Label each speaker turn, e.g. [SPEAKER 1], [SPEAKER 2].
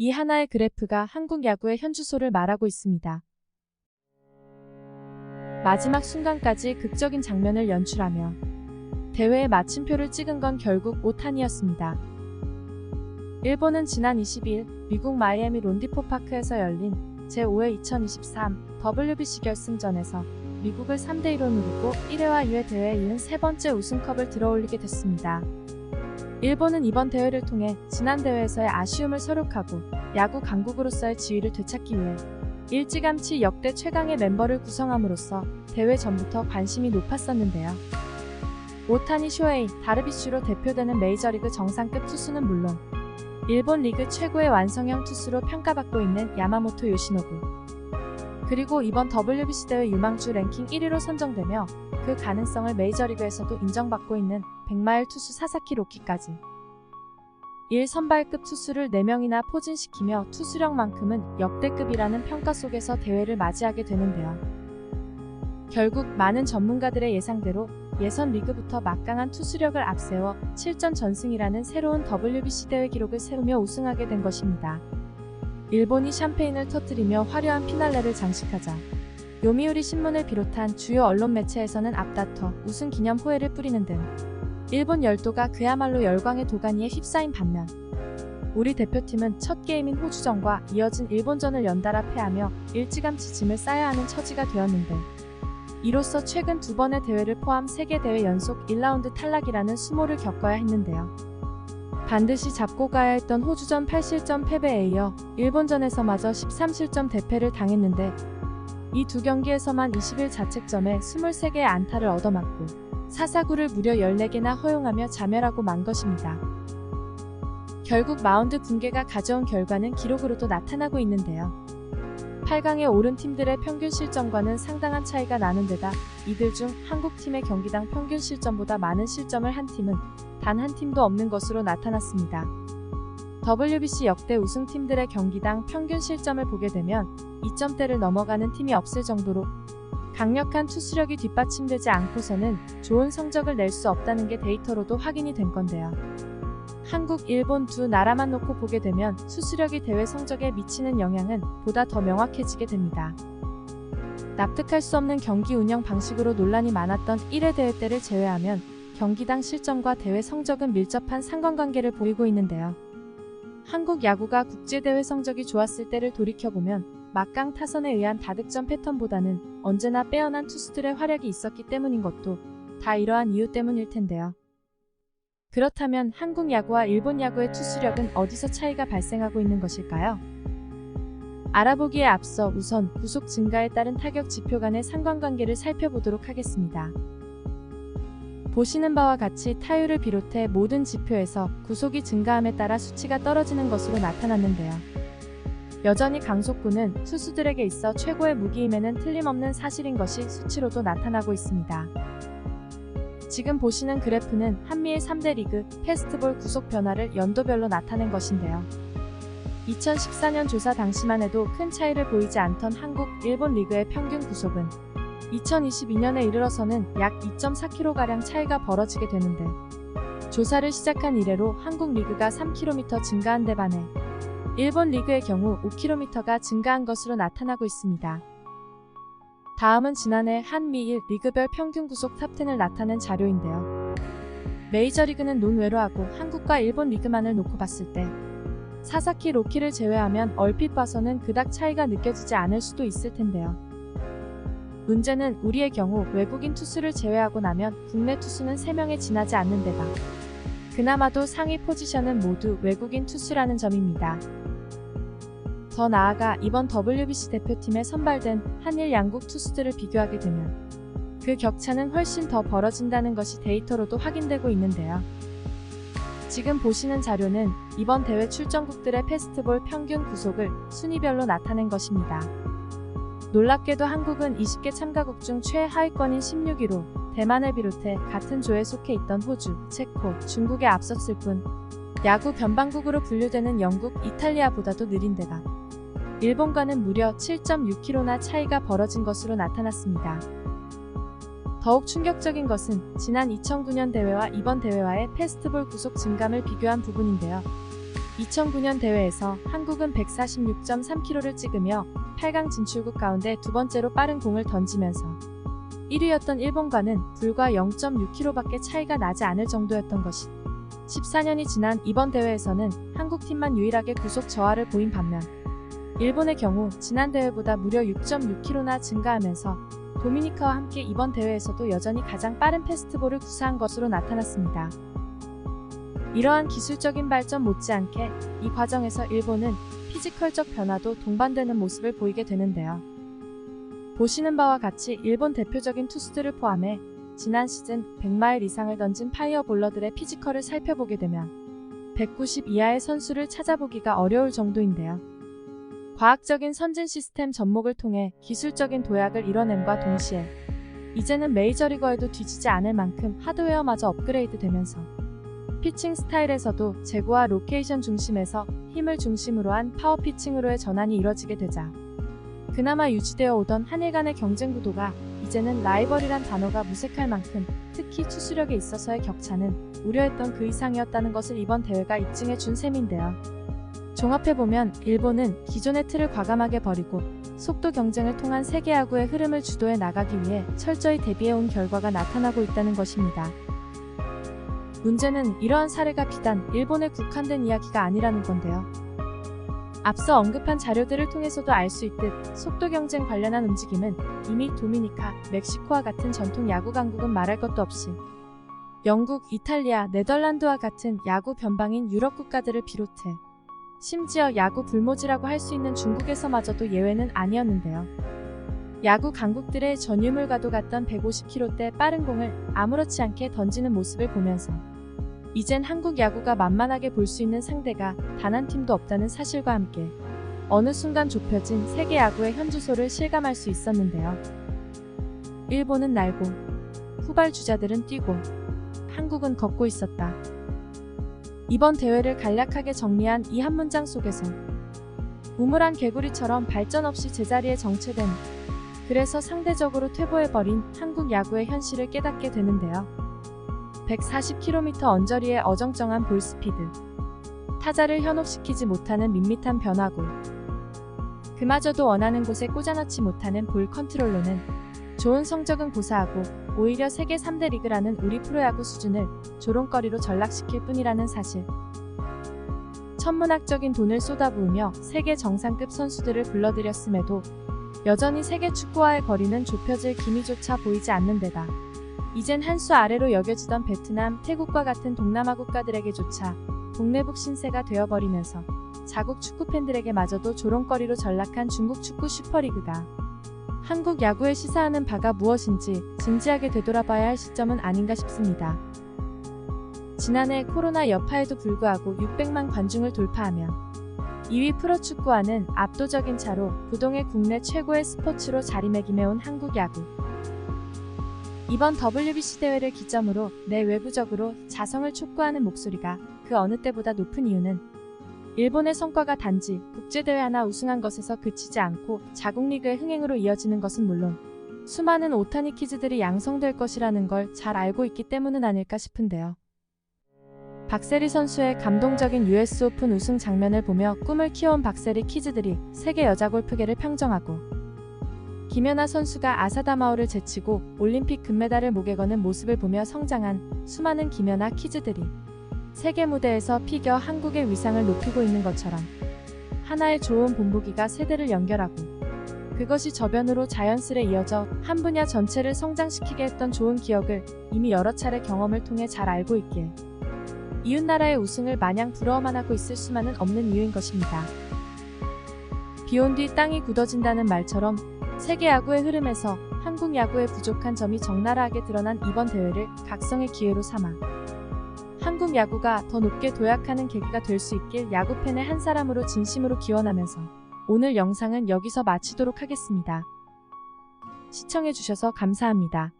[SPEAKER 1] 이 하나의 그래프가 한국 야구의 현주소를 말하고 있습니다. 마지막 순간까지 극적인 장면을 연출하며 대회에 마침표를 찍은 건 결국 오탄이었습니다. 일본은 지난 22일 미국 마이애미 론디포 파크에서 열린 제5회 2023 WBC 결승전에서 미국을 3대1로 누르고 1회와 2회 대회에 이은 세 번째 우승컵을 들어올리게 됐습니다. 일본은 이번 대회를 통해 지난 대회에서의 아쉬움을 서력하고 야구 강국으로서의 지위를 되찾기 위해 일찌감치 역대 최강의 멤버를 구성함으로써 대회 전부터 관심이 높았었는데요. 오타니 쇼헤이, 다르비슈로 대표되는 메이저리그 정상급 투수는 물론 일본 리그 최고의 완성형 투수로 평가받고 있는 야마모토 요시노부. 그리고 이번 WBC 대회 유망주 랭킹 1위로 선정되며 그 가능성을 메이저리그에서도 인정받고 있는 100마일 투수 사사키 로키까지. 1 선발급 투수를 4명이나 포진시키며 투수력만큼은 역대급이라는 평가 속에서 대회를 맞이하게 되는데요. 결국 많은 전문가들의 예상대로 예선 리그부터 막강한 투수력을 앞세워 7전 전승이라는 새로운 WBC 대회 기록을 세우며 우승하게 된 것입니다. 일본이 샴페인을 터뜨리며 화려한 피날레를 장식하자 요미우리 신문을 비롯한 주요 언론 매체에서는 앞다퉈 우승 기념 호해를 뿌리는 등 일본 열도가 그야말로 열광의 도가니에 휩싸인 반면 우리 대표팀은 첫 게임인 호주전과 이어진 일본전을 연달아 패하며 일찌감치 짐을 싸야 하는 처지가 되었는데 이로써 최근 두 번의 대회를 포함 3개 대회 연속 1라운드 탈락이라는 수모를 겪어야 했는데요. 반드시 잡고 가야 했던 호주전 8실점 패배에 이어 일본전에서마저 13실점 대패를 당했는데 이 두 경기에서만 21 자책점에 23개의 안타를 얻어맞고 사사구를 무려 14개나 허용하며 자멸하고 만 것입니다. 결국 마운드 붕괴가 가져온 결과는 기록으로도 나타나고 있는데요. 8강에 오른 팀들의 평균 실점과는 상당한 차이가 나는 데다 이들 중 한국 팀의 경기당 평균 실점보다 많은 실점을 한 팀은 단 한 팀도 없는 것으로 나타났습니다. WBC 역대 우승팀들의 경기당 평균 실점을 보게 되면 2점대를 넘어가는 팀이 없을 정도로 강력한 투수력이 뒷받침되지 않고서는 좋은 성적을 낼 수 없다는 게 데이터로도 확인이 된 건데요. 한국, 일본 두 나라만 놓고 보게 되면 수수력이 대회 성적에 미치는 영향은 보다 더 명확해지게 됩니다. 납득할 수 없는 경기 운영 방식으로 논란이 많았던 1회 대회 때를 제외하면 경기당 실점과 대회 성적은 밀접한 상관관계를 보이고 있는데요. 한국 야구가 국제대회 성적이 좋았을 때를 돌이켜보면 막강 타선에 의한 다득점 패턴보다는 언제나 빼어난 투수들의 활약이 있었기 때문인 것도 다 이러한 이유 때문일 텐데요. 그렇다면 한국 야구와 일본 야구의 투수력은 어디서 차이가 발생하고 있는 것일까요? 알아보기에 앞서 우선 구속 증가에 따른 타격 지표 간의 상관관계를 살펴보도록 하겠습니다. 보시는 바와 같이 타율을 비롯해 모든 지표에서 구속이 증가함에 따라 수치가 떨어지는 것으로 나타났는데요. 여전히 강속구는 투수들에게 있어 최고의 무기임에는 틀림없는 사실인 것이 수치로도 나타나고 있습니다. 지금 보시는 그래프는 한미일 3대 리그 패스트볼 구속 변화를 연도별로 나타낸 것인데요. 2014년 조사 당시만 해도 큰 차이를 보이지 않던 한국, 일본 리그의 평균 구속은 2022년에 이르러서는 약 2.4km가량 차이가 벌어지게 되는데 조사를 시작한 이래로 한국 리그가 3km 증가한 데 반해 일본 리그의 경우 5km가 증가한 것으로 나타나고 있습니다. 다음은 지난해 한미일 리그별 평균 구속 탑10을 나타낸 자료인데요. 메이저리그는 논외로 하고 한국과 일본 리그만을 놓고 봤을 때 사사키 로키를 제외하면 얼핏 봐서는 그닥 차이가 느껴지지 않을 수도 있을 텐데요. 문제는 우리의 경우 외국인 투수를 제외하고 나면 국내 투수는 3명에 지나지 않는 데다 그나마도 상위 포지션은 모두 외국인 투수라는 점입니다. 더 나아가 이번 WBC 대표팀에 선발된 한일 양국 투수들을 비교하게 되면 그 격차는 훨씬 더 벌어진다는 것이 데이터로도 확인되고 있는데요. 지금 보시는 자료는 이번 대회 출전국들의 페스트볼 평균 구속을 순위별로 나타낸 것입니다. 놀랍게도 한국은 20개 참가국 중 최하위권인 16위로 대만을 비롯해 같은 조에 속해 있던 호주, 체코, 중국에 앞섰을 뿐 야구 변방국으로 분류되는 영국, 이탈리아보다도 느린 데다 일본과는 무려 7.6km나 차이가 벌어진 것으로 나타났습니다. 더욱 충격적인 것은 지난 2009년 대회와 이번 대회와의 페스트볼 구속 증감을 비교한 부분인데요. 2009년 대회에서 한국은 146.3km를 찍으며 8강 진출국 가운데 두 번째로 빠른 공을 던지면서 1위였던 일본과는 불과 0.6km밖에 차이가 나지 않을 정도였던 것이 14년이 지난 이번 대회에서는 한국팀만 유일하게 구속 저하를 보인 반면 일본의 경우 지난 대회보다 무려 6.6km나 증가하면서 도미니카와 함께 이번 대회에서도 여전히 가장 빠른 페스티벌을 구사한 것으로 나타났습니다. 이러한 기술적인 발전 못지않게 이 과정에서 일본은 피지컬적 변화도 동반되는 모습을 보이게 되는데요. 보시는 바와 같이 일본 대표적인 투수들을 포함해 지난 시즌 100마일 이상을 던진 파이어볼러들의 피지컬을 살펴보게 되면 190 이하의 선수를 찾아보기가 어려울 정도인데요. 과학적인 선진 시스템 접목을 통해 기술적인 도약을 이뤄냄과 동시에 이제는 메이저리거에도 뒤지지 않을 만큼 하드웨어마저 업그레이드 되면서 피칭 스타일에서도 제고와 로케이션 중심에서 힘을 중심으로 한 파워 피칭으로의 전환이 이뤄지게 되자 그나마 유지되어 오던 한일 간의 경쟁 구도가 이제는 라이벌이란 단어가 무색할 만큼 특히 투수력에 있어서의 격차는 우려했던 그 이상이었다는 것을 이번 대회가 입증해 준 셈인데요. 종합해보면 일본은 기존의 틀을 과감하게 버리고 속도 경쟁을 통한 세계 야구의 흐름을 주도해 나가기 위해 철저히 대비해온 결과가 나타나고 있다는 것입니다. 문제는 이러한 사례가 비단 일본에 국한된 이야기가 아니라는 건데요. 앞서 언급한 자료들을 통해서도 알 수 있듯 속도 경쟁 관련한 움직임은 이미 도미니카, 멕시코와 같은 전통 야구 강국은 말할 것도 없이 영국, 이탈리아, 네덜란드와 같은 야구 변방인 유럽 국가들을 비롯해 심지어 야구 불모지라고 할 수 있는 중국에서마저도 예외는 아니었는데요. 야구 강국들의 전유물과도 같던 150km대 빠른 공을 아무렇지 않게 던지는 모습을 보면서 이젠 한국 야구가 만만하게 볼 수 있는 상대가 단 한 팀도 없다는 사실과 함께 어느 순간 좁혀진 세계 야구의 현주소를 실감할 수 있었는데요. 일본은 날고 후발 주자들은 뛰고 한국은 걷고 있었다. 이번 대회를 간략하게 정리한 이 한 문장 속에서 우물한 개구리처럼 발전 없이 제자리에 정체된 그래서 상대적으로 퇴보해버린 한국 야구의 현실을 깨닫게 되는데요. 140km 언저리의 어정쩡한 볼 스피드. 타자를 현혹시키지 못하는 밋밋한 변화구. 그마저도 원하는 곳에 꽂아넣지 못하는 볼 컨트롤로는 좋은 성적은 고사하고 오히려 세계 3대 리그라는 우리 프로야구 수준을 조롱거리로 전락시킬 뿐이라는 사실. 천문학적인 돈을 쏟아부으며 세계 정상급 선수들을 불러들였음에도 여전히 세계 축구와의 거리는 좁혀질 기미조차 보이지 않는 데다 이젠 한 수 아래로 여겨지던 베트남, 태국과 같은 동남아 국가들에게조차 동네북 신세가 되어버리면서 자국 축구 팬들에게마저도 조롱거리로 전락한 중국 축구 슈퍼리그가 한국 야구에 시사하는 바가 무엇인지 진지하게 되돌아봐야 할 시점은 아닌가 싶습니다. 지난해 코로나 여파에도 불구하고 600만 관중을 돌파하며 2위 프로축구와는 압도적인 차로 부동의 국내 최고의 스포츠로 자리매김해온 한국 야구. 이번 WBC 대회를 기점으로 내 외부적으로 자성을 촉구하는 목소리가 그 어느 때보다 높은 이유는 일본의 성과가 단지 국제대회 하나 우승한 것에서 그치지 않고 자국리그의 흥행으로 이어지는 것은 물론 수많은 오타니 키즈들이 양성될 것이라는 걸 잘 알고 있기 때문은 아닐까 싶은데요. 박세리 선수의 감동적인 US 오픈 우승 장면을 보며 꿈을 키워온 박세리 키즈들이 세계 여자 골프계를 평정하고 김연아 선수가 아사다마오를 제치고 올림픽 금메달을 목에 거는 모습을 보며 성장한 수많은 김연아 키즈들이 세계 무대에서 피겨 한국의 위상을 높이고 있는 것처럼 하나의 좋은 본보기가 세대를 연결하고 그것이 저변으로 자연스레 이어져 한 분야 전체를 성장시키게 했던 좋은 기억을 이미 여러 차례 경험을 통해 잘 알고 있기에 이웃나라의 우승을 마냥 부러워만 하고 있을 수만은 없는 이유인 것입니다. 비온 뒤 땅이 굳어진다는 말처럼 세계 야구의 흐름에서 한국 야구의 부족한 점이 적나라하게 드러난 이번 대회를 각성의 기회로 삼아 한국 야구가 더 높게 도약하는 계기가 될 수 있길 야구팬의 한 사람으로 진심으로 기원하면서 오늘 영상은 여기서 마치도록 하겠습니다. 시청해주셔서 감사합니다.